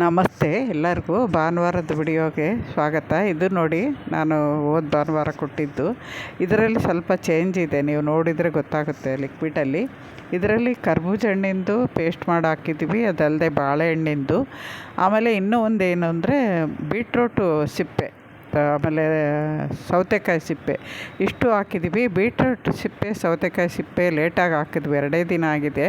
ನಮಸ್ತೆ ಎಲ್ಲರಿಗೂ ಭಾನುವಾರದ ವಿಡಿಯೋಗೆ ಸ್ವಾಗತ. ಇದು ನೋಡಿ ನಾನು ಹೋದ ಭಾನುವಾರ ಕೊಟ್ಟಿದ್ದು. ಇದರಲ್ಲಿ ಸ್ವಲ್ಪ ಚೇಂಜ್ ಇದೆ. ನೀವು ನೋಡಿದರೆ ಗೊತ್ತಾಗುತ್ತೆ ಲಿಕ್ವಿಡಲ್ಲಿ ಇದರಲ್ಲಿ ಕರ್ಬೂಜ ಹಣ್ಣಿಂದು ಪೇಸ್ಟ್ ಮಾಡಿ ಹಾಕಿದ್ದೀವಿ. ಅದಲ್ಲದೆ ಬಾಳೆಹಣ್ಣಿಂದು ಆಮೇಲೆ ಇನ್ನೂ ಒಂದು ಏನು ಅಂದರೆ ಬೀಟ್ರೋಟು ಸಿಪ್ಪೆ. ಆಮೇಲೆ ಸೌತೆಕಾಯಿ ಸಿಪ್ಪೆ. ಇಷ್ಟು ಹಾಕಿದ್ದೀವಿ ಬೀಟ್ರೂಟ್ ಸಿಪ್ಪೆ, ಸೌತೆಕಾಯಿ ಸಿಪ್ಪೆ ಲೇಟಾಗಿ ಹಾಕಿದ್ವಿ. ಎರಡೇ ದಿನ ಆಗಿದೆ.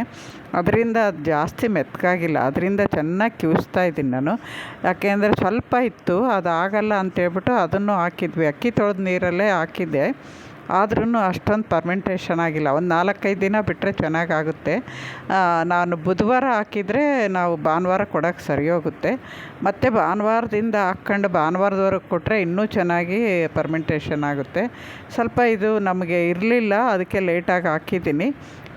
ಅದರಿಂದ ಅದು ಜಾಸ್ತಿ ಮೆತ್ತಗಾಗಿಲ್ಲ ಅದರಿಂದ ಚೆನ್ನಾಗಿ ಕಿವಿಸ್ತಾ ಇದ್ದೀನಿ ನಾನು. ಯಾಕೆಂದರೆ ಸ್ವಲ್ಪ ಇತ್ತು. ಅದು ಆಗಲ್ಲ ಅಂತೇಳ್ಬಿಟ್ಟು ಅದನ್ನು ಹಾಕಿದ್ವಿ. ಅಕ್ಕಿ ತೊಳೆದ ನೀರಲ್ಲೇ ಹಾಕಿದ್ದೆ. ಆದ್ರೂ ಅಷ್ಟೊಂದು ಪರ್ಮೆಂಟೇಷನ್ ಆಗಿಲ್ಲ. ಒಂದು ನಾಲ್ಕೈದು ದಿನ ಬಿಟ್ಟರೆ ಚೆನ್ನಾಗಾಗುತ್ತೆ. ನಾನು ಬುಧವಾರ ಹಾಕಿದರೆ ನಾವು ಭಾನುವಾರ ಕೊಡೋಕ್ಕೆ ಸರಿ ಹೋಗುತ್ತೆ. ಮತ್ತು ಭಾನುವಾರದಿಂದ ಹಾಕ್ಕೊಂಡು ಭಾನುವಾರದವರೆಗೆ ಕೊಟ್ಟರೆ ಇನ್ನೂ ಚೆನ್ನಾಗಿ ಪರ್ಮೆಂಟೇಷನ್ ಆಗುತ್ತೆ. ಸ್ವಲ್ಪ ಇದು ನಮಗೆ ಇರಲಿಲ್ಲ, ಅದಕ್ಕೆ ಲೇಟಾಗಿ ಹಾಕಿದ್ದೀನಿ.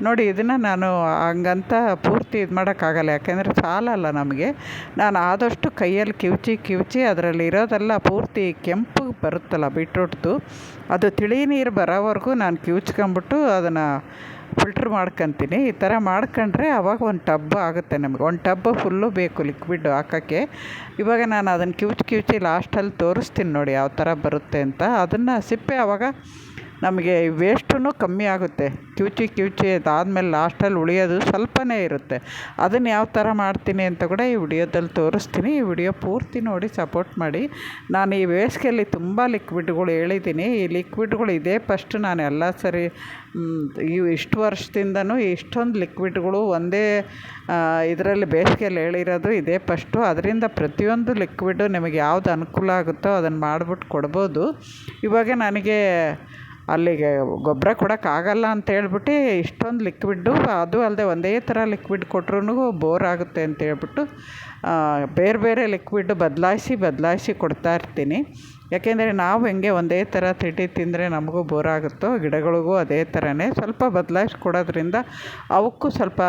ನೋಡಿ, ಇದನ್ನು ನಾನು ಹಂಗಂತ ಪೂರ್ತಿ ಇದು ಮಾಡೋಕ್ಕಾಗಲ್ಲ. ಯಾಕೆಂದರೆ ಸಾಲಲ್ಲ ನಮಗೆ. ನಾನು ಆದಷ್ಟು ಕೈಯಲ್ಲಿ ಕಿವುಚಿ ಕಿವುಚಿ ಅದರಲ್ಲಿ ಇರೋದೆಲ್ಲ ಪೂರ್ತಿ ಕೆಂಪು ಬರುತ್ತಲ್ಲ ಬೀಟ್ರೂಟ್ದು, ಅದು ತಿಳಿ ನೀರು ಬರೋವರೆಗೂ ನಾನು ಕಿವುಚ್ಕೊಂಬಿಟ್ಟು ಅದನ್ನು ಫಿಲ್ಟ್ರ್ ಮಾಡ್ಕೊತೀನಿ. ಈ ಥರ ಮಾಡ್ಕೊಂಡ್ರೆ ಅವಾಗ ಒಂದು ಟಬ್ ಆಗುತ್ತೆ ನಮಗೆ. ಒಂದು ಟಬ್ ಫುಲ್ಲು ಬೇಕು ಲಿಕ್ವಿಡ್ ಹಾಕೋಕ್ಕೆ. ಇವಾಗ ನಾನು ಅದನ್ನು ಕಿವುಚಿ ಕಿವುಚಿ ಲಾಸ್ಟಲ್ಲಿ ತೋರಿಸ್ತೀನಿ ನೋಡಿ ಯಾವ ಥರ ಬರುತ್ತೆ ಅಂತ. ಅದನ್ನು ಸಿಪ್ಪೆ ಆವಾಗ ನಮಗೆ ವೇಸ್ಟೂ ಕಮ್ಮಿ ಆಗುತ್ತೆ. ಕಿವುಚಿ ಕಿವುಚಿ ಅದಾದ್ಮೇಲೆ ಲಾಸ್ಟಲ್ಲಿ ಉಳಿಯೋದು ಸ್ವಲ್ಪನೇ ಇರುತ್ತೆ. ಅದನ್ನು ಯಾವ ಥರ ಮಾಡ್ತೀನಿ ಅಂತ ಕೂಡ ಈ ವಿಡಿಯೋದಲ್ಲಿ ತೋರಿಸ್ತೀನಿ. ಈ ವಿಡಿಯೋ ಪೂರ್ತಿ ನೋಡಿ ಸಪೋರ್ಟ್ ಮಾಡಿ. ನಾನು ಈ ಬೇಸಿಗೆಯಲ್ಲಿ ತುಂಬ ಲಿಕ್ವಿಡ್ಗಳು ಹೇಳಿದ್ದೀನಿ. ಈ ಲಿಕ್ವಿಡ್ಗಳು ಇದೇ ಫಸ್ಟ್ ನಾನು ಎಲ್ಲ ಸರಿ ಇವು ಇಷ್ಟು ವರ್ಷದಿಂದನೂ ಇಷ್ಟೊಂದು ಲಿಕ್ವಿಡ್ಗಳು ಒಂದೇ ಇದರಲ್ಲಿ ಬೇಸಿಗೆಯಲ್ಲಿ ಹೇಳಿರೋದು ಇದೇ ಫಸ್ಟು ಅದರಿಂದ ಪ್ರತಿಯೊಂದು ಲಿಕ್ವಿಡು ನಿಮಗೆ ಯಾವ್ದು ಅನುಕೂಲ ಆಗುತ್ತೋ ಅದನ್ನು ಮಾಡಿಬಿಟ್ಟು ಕೊಡ್ಬೋದು. ಇವಾಗ ನನಗೆ ಅಲ್ಲಿಗೆ ಗೊಬ್ಬರ ಕೊಡೋಕ್ಕಾಗಲ್ಲ ಅಂತ ಹೇಳ್ಬಿಟ್ಟು ಇಷ್ಟೊಂದು ಲಿಕ್ವಿಡ್ಡು ಅದು ಅಲ್ಲದೆ ಒಂದೇ ಥರ ಲಿಕ್ವಿಡ್ ಕೊಟ್ರೂ ಬೋರ್ ಆಗುತ್ತೆ ಅಂತ ಹೇಳ್ಬಿಟ್ಟು ಬೇರೆ ಬೇರೆ ಲಿಕ್ವಿಡ್ ಬದಲಾಯಿಸಿ ಬದಲಾಯಿಸಿ ಕೊಡ್ತಾ ಇರ್ತೀನಿ. ಯಾಕೆಂದರೆ ನಾವು ಹೆಂಗೆ ಒಂದೇ ಥರ ತಿಂಡಿ ತಿಂದರೆ ನಮಗೂ ಬೋರ್ ಆಗುತ್ತೋ, ಗಿಡಗಳಿಗೂ ಅದೇ ಥರನೇ ಸ್ವಲ್ಪ ಬದಲಾಯಿಸಿ ಕೊಡೋದ್ರಿಂದ ಅವಕ್ಕೂ ಸ್ವಲ್ಪ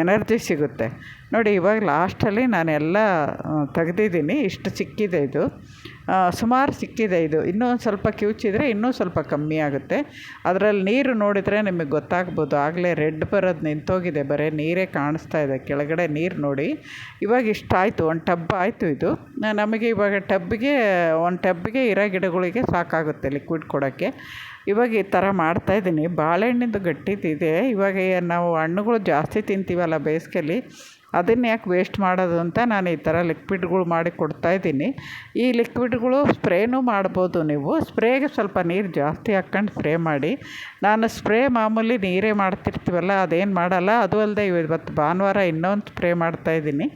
ಎನರ್ಜಿ ಸಿಗುತ್ತೆ. ನೋಡಿ ಇವಾಗ ಲಾಸ್ಟಲ್ಲಿ ನಾನೆಲ್ಲ ತೆಗ್ದಿದ್ದೀನಿ, ಇಷ್ಟು ಸಿಕ್ಕಿದೆ ಇದು. ಸುಮಾರು ಸಿಕ್ಕಿದೆ ಇದು. ಇನ್ನೂ ಒಂದು ಸ್ವಲ್ಪ ಕಿವುಚಿದ್ರೆ ಇನ್ನೂ ಸ್ವಲ್ಪ ಕಮ್ಮಿ ಆಗುತ್ತೆ. ಅದರಲ್ಲಿ ನೀರು ನೋಡಿದರೆ ನಿಮಗೆ ಗೊತ್ತಾಗ್ಬೋದು. ಆಗಲೇ ರೆಡ್ ಬರೋದು ನಿಂತೋಗಿದೆ. ಬರೀ ನೀರೇ ಕಾಣಿಸ್ತಾ ಇದೆ. ಕೆಳಗಡೆ ನೀರು ನೋಡಿ. ಇವಾಗ ಇಷ್ಟಾಯಿತು. ಒಂದು ಟಬ್ ಆಯಿತು ಇದು. ನಮಗೆ ಇವಾಗ ಟಬ್ಬಿಗೆ ಒಂದು ಟಬ್ಬಿಗೆ ಇರೋ ಗಿಡಗಳಿಗೆ ಸಾಕಾಗುತ್ತೆ ಲಿಕ್ವಿಡ್ ಕೊಡೋಕ್ಕೆ. ಇವಾಗ ಈ ಥರ ಮಾಡ್ತಾಯಿದ್ದೀನಿ ಬಾಳೆಹಣ್ಣಿಂದು ಗಟ್ಟಿದಿದೆ ಇವಾಗ ನಾವು ಹಣ್ಣುಗಳು ಜಾಸ್ತಿ ತಿಂತೀವಲ್ಲ ಬೇಸಿಗೆಯಲ್ಲಿ ಅದನ್ನು ಯಾಕೆ ವೇಸ್ಟ್ ಮಾಡೋದು ಅಂತ ನಾನು ಈ ಥರ ಲಿಕ್ವಿಡ್ಗಳು ಮಾಡಿ ಕೊಡ್ತಾಯಿದ್ದೀನಿ ಈ ಲಿಕ್ವಿಡ್ಗಳು ಸ್ಪ್ರೇನೂ ಮಾಡ್ಬೋದು ನೀವು. ಸ್ಪ್ರೇಗೆ ಸ್ವಲ್ಪ ನೀರು ಜಾಸ್ತಿ ಹಾಕ್ಕೊಂಡು ಸ್ಪ್ರೇ ಮಾಡಿ. ನಾನು ಸ್ಪ್ರೇ ಮಾಮೂಲಿ ನೀರೇ ಮಾಡ್ತಿರ್ತೀವಲ್ಲ, ಅದೇನು ಮಾಡಲ್ಲ. ಅದು ಅಲ್ಲದೆ ಇವತ್ತು ಭಾನುವಾರ ಇನ್ನೊಂದು ಸ್ಪ್ರೇ ಮಾಡ್ತಾಯಿದ್ದೀನಿ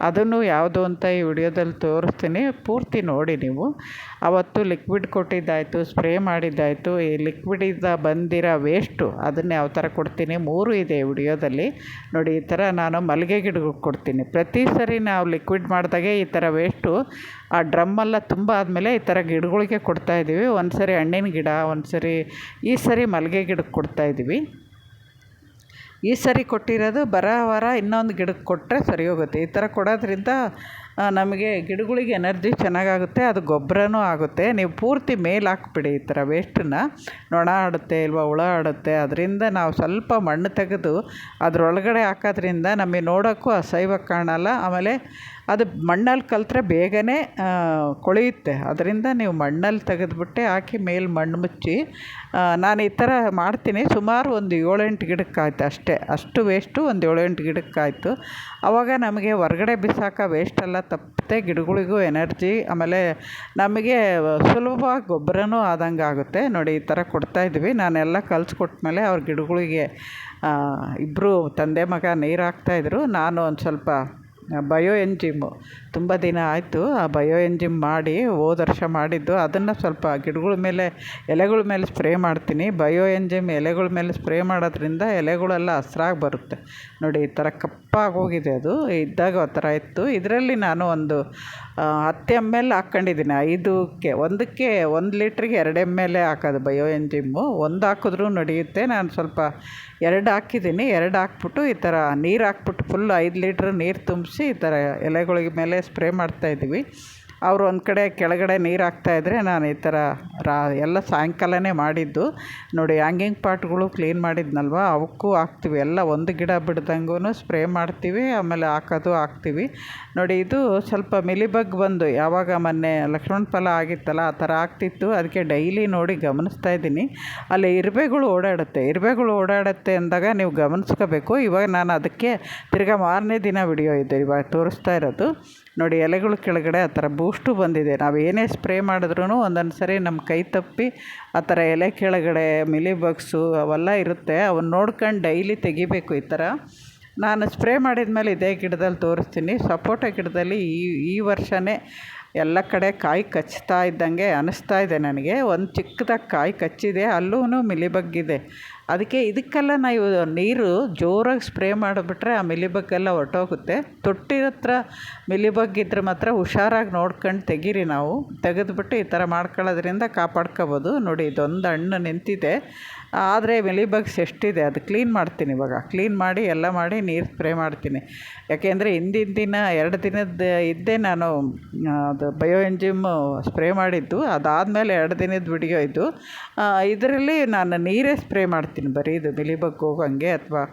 ಅದನ್ನು ಯಾವುದು ಅಂತ ಈ ವಿಡಿಯೋದಲ್ಲಿ ತೋರಿಸ್ತೀನಿ. ಪೂರ್ತಿ ನೋಡಿ ನೀವು. ಅವತ್ತು ಲಿಕ್ವಿಡ್ ಕೊಟ್ಟಿದ್ದಾಯಿತು ಸ್ಪ್ರೇ ಮಾಡಿದ್ದಾಯಿತು. ಈ ಲಿಕ್ವಿಡಿಂದ ಬಂದಿರೋ ವೇಸ್ಟು ಅದನ್ನು ಯಾವ ಥರ ಕೊಡ್ತೀನಿ? ಮೂರು ಇದೆ ವಿಡಿಯೋದಲ್ಲಿ. ನೋಡಿ, ಈ ಥರ ನಾನು ಮಲ್ಲಿಗೆ ಗಿಡಗಳು ಕೊಡ್ತೀನಿ. ಪ್ರತಿ ಸರಿ ನಾವು ಲಿಕ್ವಿಡ್ ಮಾಡಿದಾಗೆ ಈ ಥರ ವೇಸ್ಟು ಆ ಡ್ರಮ್ಮೆಲ್ಲ ತುಂಬ ಆದಮೇಲೆ ಈ ಥರ ಗಿಡಗಳಿಗೆ ಕೊಡ್ತಾಯಿದ್ದೀವಿ ಒಂದು ಸರಿ ಹಣ್ಣಿನ ಗಿಡ ಒಂದು ಸರಿ ಈ ಸರಿ ಮಲ್ಲಿಗೆ ಗಿಡಕ್ಕೆ ಕೊಡ್ತಾಯಿದ್ದೀವಿ ಈ ಸರಿ ಕೊಟ್ಟಿರೋದು ಬರ ವಾರ ಇನ್ನೊಂದು ಗಿಡಕ್ಕೆ ಕೊಟ್ಟರೆ ಸರಿ ಹೋಗುತ್ತೆ. ಈ ಥರ ಕೊಡೋದ್ರಿಂದ ನಮಗೆ ಗಿಡಗಳಿಗೆ ಎನರ್ಜಿ ಚೆನ್ನಾಗಾಗುತ್ತೆ, ಅದು ಗೊಬ್ಬರನೂ ಆಗುತ್ತೆ. ನೀವು ಪೂರ್ತಿ ಮೇಲೆ ಹಾಕ್ಬಿಡಿ ಈ ಥರ ವೇಸ್ಟನ್ನ. ನೊಣ ಆಡುತ್ತೆ ಇಲ್ವಾ, ಹುಳ ಆಡುತ್ತೆ, ಅದರಿಂದ ನಾವು ಸ್ವಲ್ಪ ಮಣ್ಣು ತೆಗೆದು ಅದರೊಳಗಡೆ ಹಾಕೋದ್ರಿಂದ ನಮಗೆ ನೋಡೋಕ್ಕೂ ಅಸಹ್ಯವಾಗಿ ಕಾಣಲ್ಲ. ಆಮೇಲೆ ಅದು ಮಣ್ಣಲ್ಲಿ ಕಲಿತ್ರೆ ಬೇಗನೆ ಕೊಳೆಯುತ್ತೆ. ಅದರಿಂದ ನೀವು ಮಣ್ಣಲ್ಲಿ ತೆಗೆದ್ಬಿಟ್ಟೆ ಹಾಕಿ ಮೇಲೆ ಮಣ್ಣು ಮುಚ್ಚಿ ನಾನು ಈ ಥರ ಮಾಡ್ತೀನಿ. ಸುಮಾರು ಒಂದು ಏಳೆಂಟು ಗಿಡಕ್ಕಾಯ್ತು ಅಷ್ಟೇ. ಅಷ್ಟು ವೇಸ್ಟು ಒಂದು ಏಳೆಂಟು ಗಿಡಕ್ಕಾಯಿತು. ಆವಾಗ ನಮಗೆ ಹೊರಗಡೆ ಬಿಸಾಕೋ ವೇಸ್ಟೆಲ್ಲ ತಪ್ಪುತ್ತೆ ಗಿಡಗಳಿಗೂ ಎನರ್ಜಿ ಆಮೇಲೆ ನಮಗೆ ಸುಲಭವಾಗಿ ಗೊಬ್ಬರನೂ ಆದಂಗೆ ಆಗುತ್ತೆ. ನೋಡಿ, ಈ ಥರ ಕೊಡ್ತಾಯಿದ್ವಿ ನಾನೆಲ್ಲ ಕಲಿಸ್ಕೊಟ್ಮೇಲೆ ಅವ್ರ ಗಿಡಗಳಿಗೆ ಇಬ್ಬರು ತಂದೆ ಮಗ ನೀರು ಹಾಕ್ತಾಯಿದ್ರು ನಾನು ಒಂದು ಸ್ವಲ್ಪ ಬಯೋ ಎಂಜಿಮ್ಮು ತುಂಬ ದಿನ ಆಯಿತು. ಆ ಬಯೋ ಎಂಜಿಮ್ ಮಾಡಿ ಹೋದ ವರ್ಷ ಮಾಡಿದ್ದು. ಅದನ್ನು ಸ್ವಲ್ಪ ಗಿಡಗಳ ಮೇಲೆ, ಎಲೆಗಳ ಮೇಲೆ ಸ್ಪ್ರೇ ಮಾಡ್ತೀನಿ. ಬಯೋ ಎಂಜಿಮ್ ಎಲೆಗಳ ಮೇಲೆ ಸ್ಪ್ರೇ ಮಾಡೋದ್ರಿಂದ ಎಲೆಗಳೆಲ್ಲ ಹಸ್ರಾಗಿ ಬರುತ್ತೆ. ನೋಡಿ, ಈ ಥರ ಕಪ್ಪಾಗಿ ಹೋಗಿದೆ ಅದು. ಇದ್ದಾಗ ಆ ಥರ ಇತ್ತು. ಇದರಲ್ಲಿ ನಾನು ಒಂದು ಹತ್ತು ಎಂ ಎಲ್ ಹಾಕ್ಕೊಂಡಿದ್ದೀನಿ. ಐದಕ್ಕೆ, ಒಂದಕ್ಕೆ ಒಂದು ಲೀಟ್ರಿಗೆ ಎರಡು ಎಂ ಎಲ್ ಹಾಕೋದು ಬಯೋ ಎಂಜಿಮ್ಮು ಒಂದು ಹಾಕಿದ್ರೂ ನಡೆಯುತ್ತೆ. ನಾನು ಸ್ವಲ್ಪ ಎರಡು ಹಾಕಿದ್ದೀನಿ. ಎರಡು ಹಾಕ್ಬಿಟ್ಟು ಈ ಥರ ನೀರು ಹಾಕ್ಬಿಟ್ಟು ಫುಲ್ ಐದು ಲೀಟ್ರ್ ನೀರು ತುಂಬಿಸಿ ಈ ಥರ ಎಲೆಗಳಿಗೆ ಮೇಲೆ ಸ್ಪ್ರೇ ಮಾಡ್ತಾಯಿದ್ದೀವಿ ಅವರು ಒಂದು ಕಡೆ ಕೆಳಗಡೆ ನೀರು ಹಾಕ್ತಾಯಿದ್ರೆ ನಾನು ಈ ಥರ ರಾ, ಎಲ್ಲ ಸಾಯಂಕಾಲನೇ ಮಾಡಿದ್ದು. ನೋಡಿ, ಹ್ಯಾಂಗಿಂಗ್ ಪಾಟ್ಗಳು ಕ್ಲೀನ್ ಮಾಡಿದ್ನಲ್ವ? ಅವಕ್ಕೂ ಹಾಕ್ತೀವಿ. ಎಲ್ಲ ಒಂದು ಗಿಡ ಬಿಡ್ದಂಗೂ ಸ್ಪ್ರೇ ಮಾಡ್ತೀವಿ, ಆಮೇಲೆ ಹಾಕೋದು ಹಾಕ್ತೀವಿ. ನೋಡಿ, ಇದು ಸ್ವಲ್ಪ ಮಿಲಿಬಗ್ ಬಂದು, ಯಾವಾಗ ಮೊನ್ನೆ ಲಕ್ಷ್ಮಣ ಫಲ ಆಗಿತ್ತಲ್ಲ, ಆ ಥರ ಆಗ್ತಿತ್ತು. ಅದಕ್ಕೆ ಡೈಲಿ ನೋಡಿ ಗಮನಿಸ್ತಾ ಇದ್ದೀನಿ. ಅಲ್ಲಿ ಇರುವೆಗಳು ಓಡಾಡುತ್ತೆ. ಇರುವೆಗಳು ಓಡಾಡುತ್ತೆ ಅಂದಾಗ ನೀವು ಗಮನಿಸ್ಕೋಬೇಕು. ಇವಾಗ ನಾನು ಅದಕ್ಕೆ ತಿರ್ಗಾ ಮಾರನೇ ದಿನ ವಿಡಿಯೋ ಇದೆ, ಇವಾಗ ತೋರಿಸ್ತಾ ಇರೋದು. ನೋಡಿ ಎಲೆಗಳು ಕೆಳಗಡೆ ಆ ಥರ ಬೂಸ್ಟು ಬಂದಿದೆ. ನಾವು ಏನೇ ಸ್ಪ್ರೇ ಮಾಡಿದ್ರೂ ಒಂದೊಂದು ಸರಿ ನಮ್ಮ ಕೈ ತಪ್ಪಿ ಆ ಥರ ಎಲೆ ಕೆಳಗಡೆ ಮಿಲಿ ಬಗ್ಸು ಅವೆಲ್ಲ ಇರುತ್ತೆ. ಅವನ್ನ ನೋಡ್ಕೊಂಡು ಡೈಲಿ ತೆಗಿಬೇಕು ಈ ಥರ. ನಾನು ಸ್ಪ್ರೇ ಮಾಡಿದ ಮೇಲೆ ಇದೇ ಗಿಡದಲ್ಲಿ ತೋರಿಸ್ತೀನಿ. ಸಪೋಟ ಗಿಡದಲ್ಲಿ ಈ ಈ ವರ್ಷವೇ ಎಲ್ಲ ಕಡೆ ಕಾಯಿ ಕಚ್ತಾ ಇದ್ದಂಗೆ ಅನ್ನಿಸ್ತಾ ಇದೆ ನನಗೆ. ಒಂದು ಚಿಕ್ಕದಾಗಿ ಕಾಯಿ ಕಚ್ಚಿದೆ. ಅಲ್ಲೂ ಮಿಲಿಬಗ್ಗಿದೆ ಅದಕ್ಕೆ ಇದಕ್ಕೆಲ್ಲ ನಾವು ನೀರು ಜೋರಾಗಿ ಸ್ಪ್ರೇ ಮಾಡಿಬಿಟ್ರೆ ಆ ಮಿಲಿಬಗ್ಗೆಲ್ಲ ಹೊರ್ಟೋಗುತ್ತೆ. ತೊಟ್ಟಿರತ್ರ ಮಿಲಿಬಗ್ ಇದ್ರೆ ಮಾತ್ರ ಹುಷಾರಾಗಿ ನೋಡ್ಕೊಂಡು ತೆಗೀರಿ ನಾವು. ತೆಗೆದುಬಿಟ್ಟು ಈ ಥರ ಮಾಡ್ಕೊಳ್ಳೋದ್ರಿಂದ ಕಾಪಾಡ್ಕೋಬೋದು. ನೋಡಿ, ಇದೊಂದು ಹಣ್ಣು ನಿಂತಿದೆ. ಆದರೆ ಮಿಲಿಬಗ್ಸ್ ಎಷ್ಟಿದೆ? ಅದು ಕ್ಲೀನ್ ಮಾಡ್ತೀನಿ ಇವಾಗ. ಕ್ಲೀನ್ ಮಾಡಿ ಎಲ್ಲ ಮಾಡಿ ನೀರು ಸ್ಪ್ರೇ ಮಾಡ್ತೀನಿ. ಯಾಕೆಂದರೆ ಹಿಂದಿನ ದಿನ, ಎರಡು ದಿನದ ಇದ್ದೇ ನಾನು ಅದು ಬಯೋ ಎಂಜಿಮ್ಮು ಸ್ಪ್ರೇ ಮಾಡಿದ್ದು. ಅದಾದಮೇಲೆ ಎರಡು ದಿನದ ವಿಡಿಯೋ ಇದು. ಇದರಲ್ಲಿ ನಾನು ನೀರೇ ಸ್ಪ್ರೇ ಮಾಡ್ತೀನಿ ಬರೀ ಇದು ಮಿಲಿಬಗ್ ಹೋಗಂಗೆ ಅಥವಾ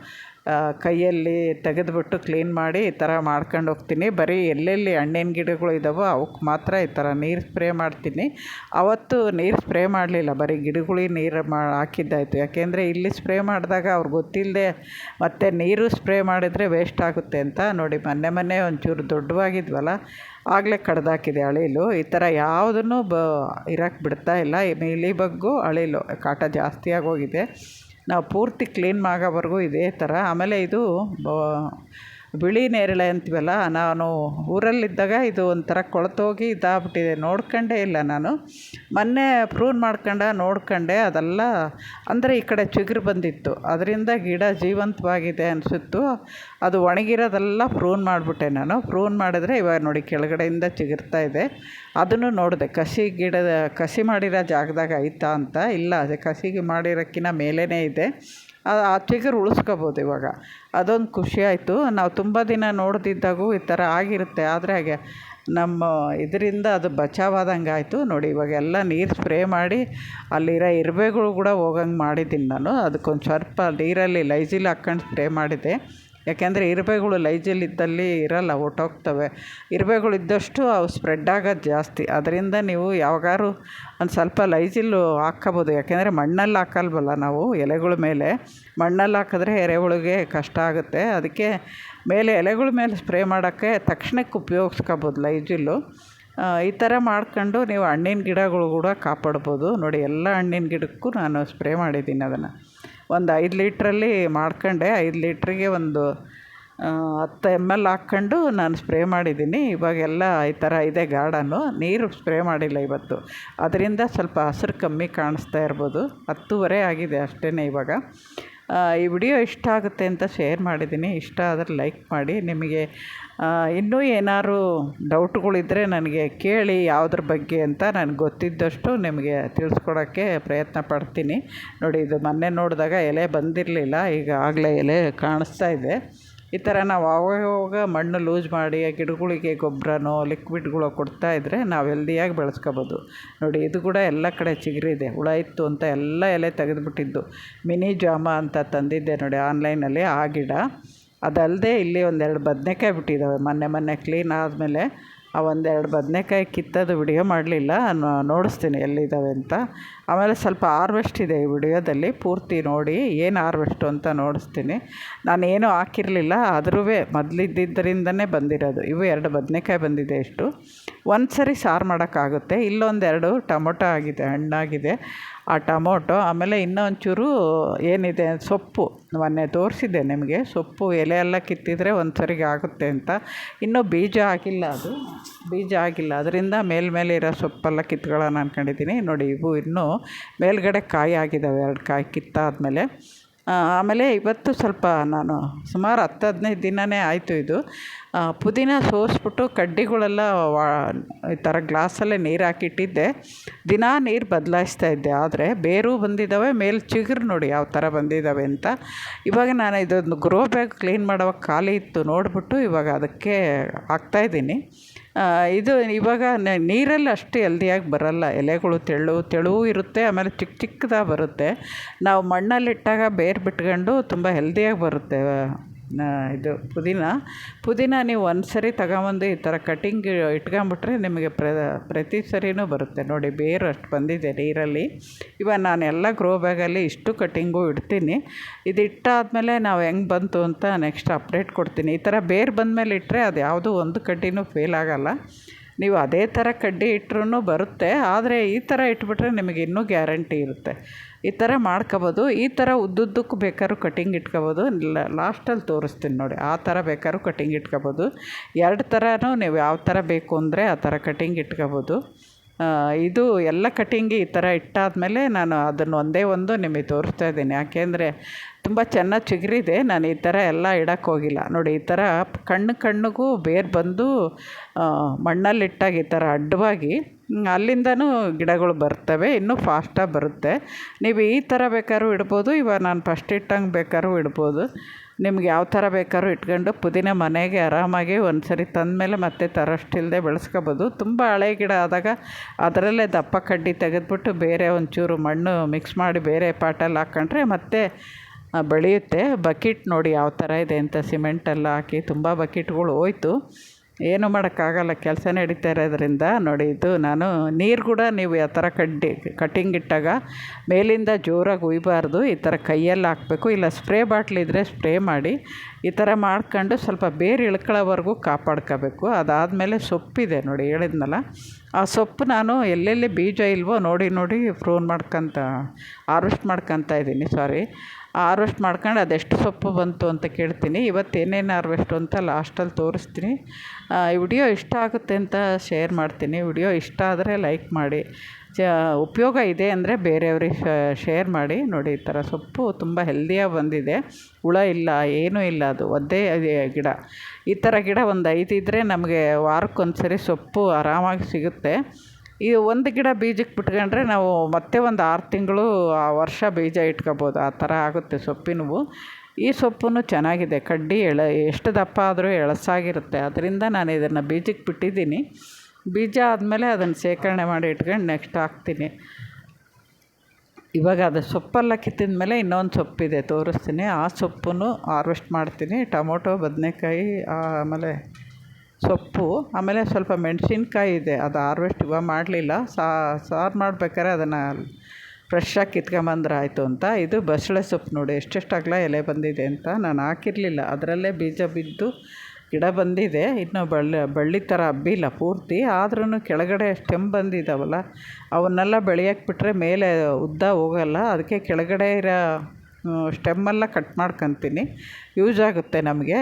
ಕೈಯಲ್ಲಿ ತೆಗೆದುಬಿಟ್ಟು ಕ್ಲೀನ್ ಮಾಡಿ ಈ ಥರ ಮಾಡ್ಕೊಂಡು ಹೋಗ್ತೀನಿ. ಬರೀ ಎಲ್ಲೆಲ್ಲಿ ಹಣ್ಣಿನ ಗಿಡಗಳು ಇದ್ದಾವೋ ಅವಕ್ಕೆ ಮಾತ್ರ ಈ ಥರ ನೀರು ಸ್ಪ್ರೇ ಮಾಡ್ತೀನಿ. ಅವತ್ತು ನೀರು ಸ್ಪ್ರೇ ಮಾಡಲಿಲ್ಲ, ಬರೀ ಗಿಡಗಳಿಗೆ ನೀರು ಮಾ, ಹಾಕಿದ್ದಾಯಿತು. ಯಾಕೆಂದರೆ ಇಲ್ಲಿ ಸ್ಪ್ರೇ ಮಾಡಿದಾಗ ಅವ್ರು ಗೊತ್ತಿಲ್ಲದೆ ಮತ್ತೆ ನೀರು ಸ್ಪ್ರೇ ಮಾಡಿದರೆ ವೇಸ್ಟ್ ಆಗುತ್ತೆ ಅಂತ. ನೋಡಿ, ಮೊನ್ನೆ ಮೊನ್ನೆ ಒಂಚೂರು ದೊಡ್ಡವಾಗಿದ್ವಲ್ಲ, ಆಗಲೇ ಕಡ್ದಾಕಿದೆ ಅಳಿಲು. ಈ ಥರ ಯಾವುದನ್ನು ಬ ಇರೋಕ್ಕೆ ಬಿಡ್ತಾ ಇಲ್ಲ. ಮಿಲಿ ಬಗ್ಗು ಅಳಿಲು, ಕಾಟ ಜಾಸ್ತಿಯಾಗಿ ಆಗೋಗಿದೆ ನಾವು ಪೂರ್ತಿ ಕ್ಲೀನ್ ಆಗೋವರೆಗೂ ಇದೇ ಥರ. ಆಮೇಲೆ ಇದು ಬಿಳಿ ನೇರಳೆ ಅಂತೀವಲ್ಲ, ನಾನು ಊರಲ್ಲಿದ್ದಾಗ ಇದು ಒಂಥರ ಕೊಳೆತೋಗಿ ಇದಾಗ್ಬಿಟ್ಟಿದೆ, ನೋಡ್ಕೊಂಡೇ ಇಲ್ಲ ನಾನು. ಮೊನ್ನೆ ಪ್ರೂನ್ ಮಾಡ್ಕೊಂಡ ನೋಡ್ಕೊಂಡೆ, ಅದೆಲ್ಲ ಅಂದರೆ ಈ ಕಡೆ ಚಿಗುರು ಬಂದಿತ್ತು. ಅದರಿಂದ ಗಿಡ ಜೀವಂತವಾಗಿದೆ ಅನಿಸಿತ್ತು. ಅದು ಒಣಗಿರೋದೆಲ್ಲ ಪ್ರೂನ್ ಮಾಡಿಬಿಟ್ಟೆ ನಾನು. ಪ್ರೂನ್ ಮಾಡಿದ್ರೆ ಇವಾಗ ನೋಡಿ ಕೆಳಗಡೆಯಿಂದ ಚಿಗುರ್ತಾ ಇದೆ. ಅದನ್ನು ನೋಡಿದೆ, ಕಸಿ ಗಿಡದ, ಕಸಿ ಮಾಡಿರೋ ಜಾಗದಾಗ ಐತಾ ಅಂತ? ಇಲ್ಲ, ಅದೇ ಕಸಿಗೆ ಮಾಡಿರೋಕ್ಕಿಂತ ಮೇಲೇ ಇದೆ. ಆ ಚಿಗುರು ಉಳಿಸ್ಕೋಬೋದು ಇವಾಗ. ಅದೊಂದು ಖುಷಿ ಆಯಿತು. ನಾವು ತುಂಬ ದಿನ ನೋಡ್ದಿದ್ದಾಗೂ ಈ ಥರ ಆಗಿರುತ್ತೆ. ಆದರೆ ಹಾಗೆ ನಮ್ಮ ಇದರಿಂದ ಅದು ಬಚಾವಾದಂಗೆ ಆಯಿತು. ನೋಡಿ, ಇವಾಗ ಎಲ್ಲ ನೀರು ಸ್ಪ್ರೇ ಮಾಡಿ ಅಲ್ಲಿರೋ ಇರುವೆಗಳು ಕೂಡ ಹೋಗಂಗೆ ಮಾಡಿದ್ದೀನಿ ನಾನು. ಅದಕ್ಕೊಂದು ಸ್ವಲ್ಪ ನೀರಲ್ಲಿ ಲೈಸಿಲ್ ಹಾಕ್ಕೊಂಡು ಸ್ಪ್ರೇ ಮಾಡಿದೆ. ಯಾಕೆಂದರೆ ಇರುವೆಗಳು ಲೈಜಲ್ಲಿದ್ದಲ್ಲಿ ಇರೋಲ್ಲ ಹೊರ್ಟೋಗ್ತವೆ ಇರುವೆಗಳು ಇದ್ದಷ್ಟು ಅವು ಸ್ಪ್ರೆಡ್ ಆಗೋದು ಜಾಸ್ತಿ. ಅದರಿಂದ ನೀವು ಯಾವಾಗಾರು ಒಂದು ಸ್ವಲ್ಪ ಲೈಜಿಲ್ಲು ಹಾಕ್ಕೋಬೋದು ಯಾಕೆಂದರೆ ಮಣ್ಣಲ್ಲಿ ಹಾಕಲ್ವಲ್ಲ ನಾವು ಎಲೆಗಳ ಮೇಲೆ. ಮಣ್ಣಲ್ಲಿ ಹಾಕಿದ್ರೆ ಎರೆಹುಳುಗೆ ಕಷ್ಟ ಆಗುತ್ತೆ. ಅದಕ್ಕೆ ಮೇಲೆ ಎಲೆಗಳ ಮೇಲೆ ಸ್ಪ್ರೇ ಮಾಡೋಕ್ಕೆ ತಕ್ಷಣಕ್ಕೆ ಉಪಯೋಗಿಸ್ಕೋಬೋದು ಲೈಜಿಲ್ಲು. ಈ ಥರ ಮಾಡ್ಕೊಂಡು ನೀವು ಹಣ್ಣಿನ ಗಿಡಗಳು ಕೂಡ ಕಾಪಾಡ್ಬೋದು. ನೋಡಿ, ಎಲ್ಲ ಹಣ್ಣಿನ ಗಿಡಕ್ಕೂ ನಾನು ಸ್ಪ್ರೇ ಮಾಡಿದ್ದೀನಿ ಅದನ್ನು. ಒಂದು ಐದು ಲೀಟ್ರಲ್ಲಿ ಮಾಡ್ಕೊಂಡೆ. ಐದು ಲೀಟ್ರಿಗೆ ಒಂದು ಹತ್ತು ಎಂ ಎಲ್ ಹಾಕ್ಕೊಂಡು ನಾನು ಸ್ಪ್ರೇ ಮಾಡಿದ್ದೀನಿ. ಇವಾಗೆಲ್ಲ ಈ ಥರ ಇದೆ ಗಾರ್ಡನ್ನು ನೀರು ಸ್ಪ್ರೇ ಮಾಡಿಲ್ಲ ಇವತ್ತು. ಅದರಿಂದ ಸ್ವಲ್ಪ ಹಸ್ರು ಕಮ್ಮಿ ಕಾಣಿಸ್ತಾ ಇರ್ಬೋದು. ಹತ್ತುವರೆ ಆಗಿದೆ ಅಷ್ಟೇ ಇವಾಗ. ಈ ವಿಡಿಯೋ ಇಷ್ಟ ಆಗುತ್ತೆ ಅಂತ ಶೇರ್ ಮಾಡಿದ್ದೀನಿ. ಇಷ್ಟ ಆದರೆ ಲೈಕ್ ಮಾಡಿ. ನಿಮಗೆ ಇನ್ನೂ ಏನಾದ್ರು ಡೌಟ್ಗಳಿದ್ದರೆ ನನಗೆ ಕೇಳಿ ಯಾವುದ್ರ ಬಗ್ಗೆ ಅಂತ ನನಗೆ ಗೊತ್ತಿದ್ದಷ್ಟು ನಿಮಗೆ ತಿಳಿಸ್ಕೊಡೋಕ್ಕೆ ಪ್ರಯತ್ನ ಪಡ್ತೀನಿ. ನೋಡಿ, ಇದು ಮೊನ್ನೆ ನೋಡಿದಾಗ ಎಲೆ ಬಂದಿರಲಿಲ್ಲ. ಈಗ ಆಗಲೇ ಎಲೆ ಕಾಣಿಸ್ತಾ ಇದೆ. ಈ ಥರ ನಾವು ಯಾವಾಗ ಮಣ್ಣು ಲೂಸ್ ಮಾಡಿ, ಗಿಡಗಳಿಗೆ ಗೊಬ್ಬರನೋ ಲಿಕ್ವಿಡ್ಗಳು ಇದ್ದರೆ ನಾವು ಹೆಲ್ದಿಯಾಗಿ ಬೆಳೆಸ್ಕೋಬೋದು. ನೋಡಿ, ಇದು ಕೂಡ ಎಲ್ಲ ಕಡೆ ಚಿಗುರಿದೆ. ಹುಳ ಇತ್ತು ಅಂತ ಎಲ್ಲ ಎಲೆ ತೆಗೆದುಬಿಟ್ಟಿದ್ದು. ಮಿನಿ ಜಾಮ ಅಂತ ತಂದಿದ್ದೆ ನೋಡಿ ಆನ್ಲೈನಲ್ಲಿ ಆ ಗಿಡ. ಅದಲ್ಲದೆ ಇಲ್ಲಿ ಒಂದೆರಡು ಬದನೇಕಾಯಿ ಬಿಟ್ಟಿದ್ದಾವೆ. ಮೊನ್ನೆ ಮೊನ್ನೆ ಕ್ಲೀನ್ ಆದಮೇಲೆ ಆ ಒಂದೆರಡು ಬದನೇಕಾಯಿ ಕಿತ್ತದು ವಿಡಿಯೋ ಮಾಡಲಿಲ್ಲ ನೋಡಿಸ್ತೀನಿ ಎಲ್ಲಿದ್ದಾವೆ ಅಂತ. ಆಮೇಲೆ ಸ್ವಲ್ಪ ಹಾರ್ವೆಸ್ಟ್ ಇದೆ ಈ ವಿಡಿಯೋದಲ್ಲಿ, ಪೂರ್ತಿ ನೋಡಿ ಏನು ಹಾರ್ವೆಸ್ಟು ಅಂತ ನೋಡಿಸ್ತೀನಿ. ನಾನೇನು ಹಾಕಿರಲಿಲ್ಲ, ಆದ್ರೂ ಮೊದಲಿದ್ದಿದ್ದರಿಂದನೇ ಬಂದಿರೋದು. ಇವು ಎರಡು ಬದನೇಕಾಯಿ ಬಂದಿದೆ ಇಷ್ಟು. ಒಂದು ಸರಿ ಸಾರು ಮಾಡೋಕ್ಕಾಗುತ್ತೆ, ಇಲ್ಲೊಂದೆರಡು ಟೊಮೊಟೊ ಆಗಿದೆ, ಹಣ್ಣಾಗಿದೆ. ಆ ಟೊಮೊಟೊ, ಆಮೇಲೆ ಇನ್ನೂ ಒಂಚೂರು ಏನಿದೆ, ಸೊಪ್ಪು. ಮೊನ್ನೆ ತೋರಿಸಿದ್ದೆ ನಿಮಗೆ, ಸೊಪ್ಪು ಎಲೆ ಎಲ್ಲ ಕಿತ್ತಿದರೆ ಒಂದು ಸರಿಗೆ ಆಗುತ್ತೆ ಅಂತ. ಇನ್ನೂ ಬೀಜ ಆಗಿಲ್ಲ ಅದು. ಬೀಜ ಆಗಿಲ್ಲ. ಅದರಿಂದ ಮೇಲ್ಮೇಲೆ ಇರೋ ಸೊಪ್ಪೆಲ್ಲ ಕಿತ್ಕೊಳ್ಳೋಣ ಅಂದ್ಕೊಂಡಿದ್ದೀನಿ ನೋಡಿ ಇವು ಇನ್ನೂ ಮೇಲ್ಗಡೆ ಕಾಯಿ ಆಗಿದ್ದಾವೆ ಎರಡು ಕಾಯಿ ಕಿತ್ತಾದಮೇಲೆ. ಆಮೇಲೆ ಇವತ್ತು ಸ್ವಲ್ಪ ನಾನು ಸುಮಾರು ಹತ್ತು ಹದಿನೈದು ದಿನವೇ ಆಯಿತು ಇದು. ಪುದೀನ ಸೋಸಿಬಿಟ್ಟು ಕಡ್ಡಿಗಳೆಲ್ಲ ವಾ, ಈ ಥರ ಗ್ಲಾಸಲ್ಲೇ ನೀರು ಹಾಕಿಟ್ಟಿದ್ದೆ. ದಿನಾ ನೀರು ಬದಲಾಯಿಸ್ತಾ ಇದ್ದೆ, ಆದರೆ ಬೇರು ಬಂದಿದ್ದಾವೆ ಮೇಲೆ ಚಿಗುರು ನೋಡಿ ಯಾವ ಥರ ಬಂದಿದ್ದಾವೆ ಅಂತ. ಇವಾಗ ನಾನು ಇದೊಂದು ಗ್ರೋ ಬ್ಯಾಗ್ ಕ್ಲೀನ್ ಮಾಡೋವಾಗ ಖಾಲಿ ಇತ್ತು, ನೋಡಿಬಿಟ್ಟು ಇವಾಗ ಅದಕ್ಕೆ ಹಾಕ್ತಾಯಿದ್ದೀನಿ ಇದು ಇವಾಗ ನೀರಲ್ಲಿ ಅಷ್ಟು ಹೆಲ್ದಿಯಾಗಿ ಬರಲ್ಲ. ಎಲೆಗಳು ತೆಳು ತೆಳು ಇರುತ್ತೆ, ಆಮೇಲೆ ಚಿಕ್ಕ ಚಿಕ್ಕದಾಗಿ ಬರುತ್ತೆ. ನಾವು ಮಣ್ಣಲ್ಲಿಟ್ಟಾಗ ಬೇರು ಬಿಟ್ಕೊಂಡು ತುಂಬ ಹೆಲ್ದಿಯಾಗಿ ಬರುತ್ತೆ. ಇದು ಪುದೀನ. ಪುದೀನ ನೀವು ಒಂದು ಸರಿ ತಗೊಂಬಂದು ಈ ಥರ ಕಟಿಂಗ್ ಇಟ್ಕೊಂಬಿಟ್ರೆ ನಿಮಗೆ ಪ್ರ, ಪ್ರತಿ ಸರಿನೂ ಬರುತ್ತೆ. ನೋಡಿ ಬೇರು ಅಷ್ಟು ಬಂದಿದೆ ನೀರಲ್ಲಿ. ಇವಾಗ ನಾನು ಎಲ್ಲ ಗ್ರೋ ಬ್ಯಾಗಲ್ಲಿ ಇಷ್ಟು ಕಟಿಂಗು ಇಡ್ತೀನಿ. ಇದು ಇಟ್ಟಾದಮೇಲೆ ನಾವು ಹೆಂಗೆ ಬಂತು ಅಂತ ನೆಕ್ಸ್ಟ್ ಅಪ್ಡೇಟ್ ಕೊಡ್ತೀನಿ. ಈ ಥರ ಬೇರು ಬಂದಮೇಲೆ ಇಟ್ಟರೆ ಅದು ಯಾವುದೂ ಒಂದು ಕಡ್ಡಿನೂ ಫೇಲ್ ಆಗೋಲ್ಲ. ನೀವು ಅದೇ ಥರ ಕಡ್ಡಿ ಇಟ್ರೂ ಬರುತ್ತೆ. ಆದರೆ ಈ ಥರ ಇಟ್ಬಿಟ್ರೆ ನಿಮಗೆ ಇನ್ನೂ ಗ್ಯಾರಂಟಿ ಇರುತ್ತೆ. ಈ ಥರ ಮಾಡ್ಕೊಬೋದು. ಈ ಥರ ಉದ್ದುದ್ದಕ್ಕೂ ಬೇಕಾದ್ರೂ ಕಟಿಂಗ್ ಇಟ್ಕೊಬೋದು. ಲಾಸ್ಟಲ್ಲಿ ತೋರಿಸ್ತೀನಿ ನೋಡಿ. ಆ ಥರ ಬೇಕಾದ್ರೂ ಕಟಿಂಗ್ ಇಟ್ಕೊಬೋದು. ಎರಡು ಥರನೂ ನೀವು ಯಾವ ಥರ ಬೇಕು ಅಂದರೆ ಆ ಥರ ಕಟ್ಟಿಂಗ್ ಇಟ್ಕೊಬೋದು. ಇದು ಎಲ್ಲ ಕಟ್ಟಿಂಗ್ ಈ ಥರ ಇಟ್ಟಾದಮೇಲೆ ನಾನು ಅದನ್ನು ಒಂದೇ ಒಂದು ನಿಮಗೆ ತೋರಿಸ್ತಾ ಇದ್ದೀನಿ. ಯಾಕೆಂದರೆ ತುಂಬ ಚೆನ್ನಾಗಿ ಚಿಗುರಿದೆ. ನಾನು ಈ ಥರ ಎಲ್ಲ ಇಡಕ್ಕೆ ಹೋಗಿಲ್ಲ. ನೋಡಿ, ಈ ಥರ ಕಣ್ಣು ಕಣ್ಣಿಗೂ ಬೇರು ಬಂದು ಮಣ್ಣಲ್ಲಿಟ್ಟಾಗ ಈ ಥರ ಅಡ್ಡವಾಗಿ ಅಲ್ಲಿಂದನೂ ಗಿಡಗಳು ಬರ್ತವೆ, ಇನ್ನೂ ಫಾಸ್ಟಾಗಿ ಬರುತ್ತೆ. ನೀವು ಈ ಥರ ಬೇಕಾದ್ರೂ ಇಡ್ಬೋದು, ಇವಾಗ ನಾನು ಫಸ್ಟ್ ಇಟ್ಟಂಗೆ ಬೇಕಾದ್ರೂ ಇಡ್ಬೋದು. ನಿಮ್ಗೆ ಯಾವ ಥರ ಬೇಕಾದ್ರೂ ಇಟ್ಕೊಂಡು ಪುದೀನ ಮನೆಗೆ ಆರಾಮಾಗಿ ಒಂದು ಸರಿ ತಂದಮೇಲೆ ಮತ್ತೆ ತರಷ್ಟಿಲ್ಲದೆ ಬೆಳೆಸ್ಕೋಬೋದು. ತುಂಬ ಹಳೆ ಗಿಡ ಆದಾಗ ಅದರಲ್ಲೇ ದಪ್ಪ ಕಡ್ಡಿ ತೆಗೆದುಬಿಟ್ಟು ಬೇರೆ ಒಂಚೂರು ಮಣ್ಣು ಮಿಕ್ಸ್ ಮಾಡಿ ಬೇರೆ ಪಾಟಲ್ಲಿ ಹಾಕ್ಕೊಂಡ್ರೆ ಮತ್ತೆ ಬೆಳೆಯುತ್ತೆ. ಬಕೆಟ್ ನೋಡಿ ಯಾವ ಥರ ಇದೆ ಅಂತ ಸಿಮೆಂಟೆಲ್ಲ ಹಾಕಿ ತುಂಬ ಬಕೆಟ್ಗಳು ಹೋಯ್ತು. ಏನು ಮಾಡೋಕ್ಕಾಗಲ್ಲ ಕೆಲಸ ನಡೀತಾ ಇರೋದ್ರಿಂದ. ನೋಡಿ, ಇದು ನಾನು ನೀರು ಕೂಡ ನೀವು ಯಾವ ಥರ ಕಡ್ಡಿ ಕಟ್ಟಿಂಗ್ ಇಟ್ಟಾಗ ಮೇಲಿಂದ ಜೋರಾಗಿ ಉಯ್ಬಾರ್ದು, ಈ ಥರ ಕೈಯಲ್ಲಿ ಹಾಕಬೇಕು. ಇಲ್ಲ, ಸ್ಪ್ರೇ ಬಾಟ್ಲಿದ್ರೆ ಸ್ಪ್ರೇ ಮಾಡಿ, ಈ ಥರ ಮಾಡ್ಕೊಂಡು ಸ್ವಲ್ಪ ಬೇರೆ ಇಳ್ಕೊಳ್ಳೋವರೆಗೂ ಕಾಪಾಡ್ಕೋಬೇಕು. ಅದಾದಮೇಲೆ ಸೊಪ್ಪಿದೆ ನೋಡಿ, ಹೇಳಿದ್ನಲ್ಲ. ಆ ಸೊಪ್ಪು ನಾನು ಎಲ್ಲೆಲ್ಲಿ ಬೀಜ ಇಲ್ವೋ ನೋಡಿ ನೋಡಿ ಫ್ರೋನ್ ಮಾಡ್ಕೊತ ಹಾರ್ವೆಸ್ಟ್ ಮಾಡ್ಕೊತ ಇದ್ದೀನಿ ಸಾರಿ ಹಾರ್ವೆಸ್ಟ್ ಮಾಡ್ಕೊಂಡು ಅದೆಷ್ಟು ಸೊಪ್ಪು ಬಂತು ಅಂತ ಕೇಳ್ತೀನಿ. ಇವತ್ತು ಏನೇನು ಆರ್ವೆಸ್ಟು ಅಂತ ಲಾಸ್ಟಲ್ಲಿ ತೋರಿಸ್ತೀನಿ. ಈ ವಿಡಿಯೋ ಇಷ್ಟ ಆಗುತ್ತೆ ಅಂತ ಶೇರ್ ಮಾಡ್ತೀನಿ. ವಿಡಿಯೋ ಇಷ್ಟ ಆದರೆ ಲೈಕ್ ಮಾಡಿ. ಚ ಉಪಯೋಗ ಇದೆ ಅಂದರೆ ಬೇರೆಯವ್ರಿಗೆ ಶೇರ್ ಮಾಡಿ. ನೋಡಿ, ಈ ಥರ ಸೊಪ್ಪು ತುಂಬ ಹೆಲ್ದಿಯಾಗಿ ಬಂದಿದೆ. ಹುಳ ಇಲ್ಲ, ಏನೂ ಇಲ್ಲ, ಅದು ಒಂದೇ ಗಿಡ. ಈ ಥರ ಗಿಡ ಒಂದು ಐದು ಇದ್ದರೆ ನಮಗೆ ವಾರಕ್ಕೊಂದು ಸರಿ ಸೊಪ್ಪು ಆರಾಮಾಗಿ ಸಿಗುತ್ತೆ. ಈ ಒಂದು ಗಿಡ ಬೀಜಕ್ಕೆ ಬಿಟ್ಕೊಂಡ್ರೆ ನಾವು ಮತ್ತೆ ಒಂದು ಆರು ತಿಂಗಳು ಆ ವರ್ಷ ಬೀಜ ಇಟ್ಕೋಬೋದು. ಆ ಥರ ಆಗುತ್ತೆ ಸೊಪ್ಪಿನವು ಈ ಸೊಪ್ಪು ಚೆನ್ನಾಗಿದೆ. ಕಡ್ಡಿ ಎಳೆ, ಎಷ್ಟು ದಪ್ಪ ಆದರೂ ಎಳಸಾಗಿರುತ್ತೆ. ಅದರಿಂದ ನಾನು ಇದನ್ನು ಬೀಜಕ್ಕೆ ಬಿಟ್ಟಿದ್ದೀನಿ. ಬೀಜ ಆದಮೇಲೆ ಅದನ್ನು ಶೇಖರಣೆ ಮಾಡಿ ಇಟ್ಕೊಂಡು ನೆಕ್ಸ್ಟ್ ಹಾಕ್ತೀನಿ. ಇವಾಗ ಅದು ಸೊಪ್ಪೆಲ್ಲ ಕಿತ್ತಿದ ಮೇಲೆ ಇನ್ನೊಂದು ಸೊಪ್ಪಿದೆ. ತೋರಿಸ್ತೀನಿ. ಆ ಸೊಪ್ಪನ್ನು ಹಾರ್ವೆಸ್ಟ್ ಮಾಡ್ತೀನಿ. ಟೊಮೊಟೊ, ಬದನೆಕಾಯಿ, ಆಮೇಲೆ ಸೊಪ್ಪು, ಆಮೇಲೆ ಸ್ವಲ್ಪ ಮೆಣಸಿನ್ಕಾಯಿ ಇದೆ. ಅದು ಹಾರ್ವೆಸ್ಟ್ ಇವಾಗ ಮಾಡಲಿಲ್ಲ. ಸಾರು ಮಾಡ್ಬೇಕಾದ್ರೆ ಅದನ್ನು ಫ್ರೆಶ್ಶಾಗಿ ಕಿತ್ಕೊಂಬಂದ್ರೆ ಆಯಿತು ಅಂತ. ಇದು ಬಸಳೆ ಸೊಪ್ಪು ನೋಡಿ, ಎಷ್ಟೆಷ್ಟು ಅಗಲ ಎಲೆ ಬಂದಿದೆ ಅಂತ ನಾನು ಹಾಕಿರಲಿಲ್ಲ. ಅದರಲ್ಲೇ ಬೀಜ ಬಿದ್ದು ಗಿಡ ಬಂದಿದೆ. ಇನ್ನೂ ಬಳ್ಳಿ ಬಳ್ಳಿ ಥರ ಹಬ್ಬಿಲ್ಲ ಪೂರ್ತಿ. ಆದ್ರೂ ಕೆಳಗಡೆ ಸ್ಟೆಮ್ ಬಂದಿದ್ದಾವಲ್ಲ ಅವನ್ನೆಲ್ಲ ಬೆಳೆಯೋಕ್ಕೆ ಬಿಟ್ಟರೆ ಮೇಲೆ ಉದ್ದ ಹೋಗಲ್ಲ. ಅದಕ್ಕೆ ಕೆಳಗಡೆ ಇರೋ ಸ್ಟೆಮ್ಮೆಲ್ಲ ಕಟ್ ಮಾಡ್ಕೊತೀನಿ. ಯೂಸ್ ಆಗುತ್ತೆ ನಮಗೆ.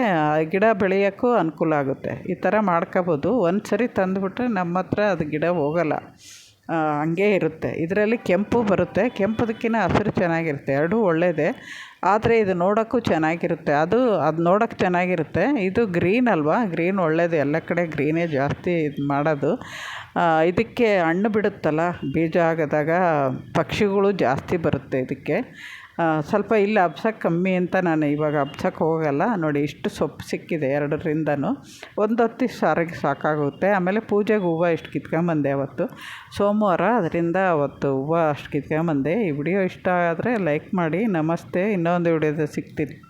ಗಿಡ ಬೆಳೆಯೋಕ್ಕೂ ಅನುಕೂಲ ಆಗುತ್ತೆ. ಈ ಥರ ಮಾಡ್ಕೋಬೋದು. ಒಂದು ಸರಿ ತಂದುಬಿಟ್ರೆ ನಮ್ಮ ಹತ್ರ ಅದು ಗಿಡ ಹೋಗಲ್ಲ. ಹಂಗೆ ಇರುತ್ತೆ. ಇದರಲ್ಲಿ ಕೆಂಪು ಬರುತ್ತೆ. ಕೆಂಪದಕ್ಕಿಂತ ಹಸಿರು ಚೆನ್ನಾಗಿರುತ್ತೆ. ಎರಡೂ ಒಳ್ಳೆಯದೇ ಆದರೆ ಇದು ನೋಡೋಕ್ಕೂ ಚೆನ್ನಾಗಿರುತ್ತೆ. ಅದು ಅದು ನೋಡೋಕ್ಕೆ ಚೆನ್ನಾಗಿರುತ್ತೆ. ಇದು ಗ್ರೀನ್ ಅಲ್ವಾ? ಗ್ರೀನ್ ಒಳ್ಳೆಯದು ಎಲ್ಲ ಕಡೆ ಗ್ರೀನೇ ಜಾಸ್ತಿ ಇದು ಮಾಡೋದು. ಇದಕ್ಕೆ ಹಣ್ಣು ಬಿಡುತ್ತಲ್ಲ? ಬೀಜ ಆಗದಾಗ ಪಕ್ಷಿಗಳು ಜಾಸ್ತಿ ಬರುತ್ತೆ ಇದಕ್ಕೆ. ಸ್ವಲ್ಪ ಇಲ್ಲ ಹಬ್ಸಕ್ಕೆ ಕಮ್ಮಿ ಅಂತ ನಾನು ಇವಾಗ ಅಬ್ಸಕ್ಕೆ ಹೋಗಲ್ಲ. ನೋಡಿ, ಇಷ್ಟು ಸೊಪ್ಪು ಸಿಕ್ಕಿದೆ ಎರಡರಿಂದನೂ. ಒಂದು ಹೊತ್ತಿ ಸಾರಿಗೆ ಸಾಕಾಗುತ್ತೆ. ಆಮೇಲೆ ಪೂಜೆಗೆ ಹೂವು ಇಷ್ಟು ಕಿತ್ಕೊಂಬಂದೆ ಅವತ್ತು. ಸೋಮವಾರ ಅದರಿಂದ ಅವತ್ತು ಹೂವು ಅಷ್ಟು ಕಿತ್ಕೊಂಬಂದೆ. ಈ ವಿಡಿಯೋ ಇಷ್ಟ ಆದರೆ ಲೈಕ್ ಮಾಡಿ. ನಮಸ್ತೆ. ಇನ್ನೊಂದು ವಿಡಿಯೋದ ಸಿಗ್ತೀನಿ.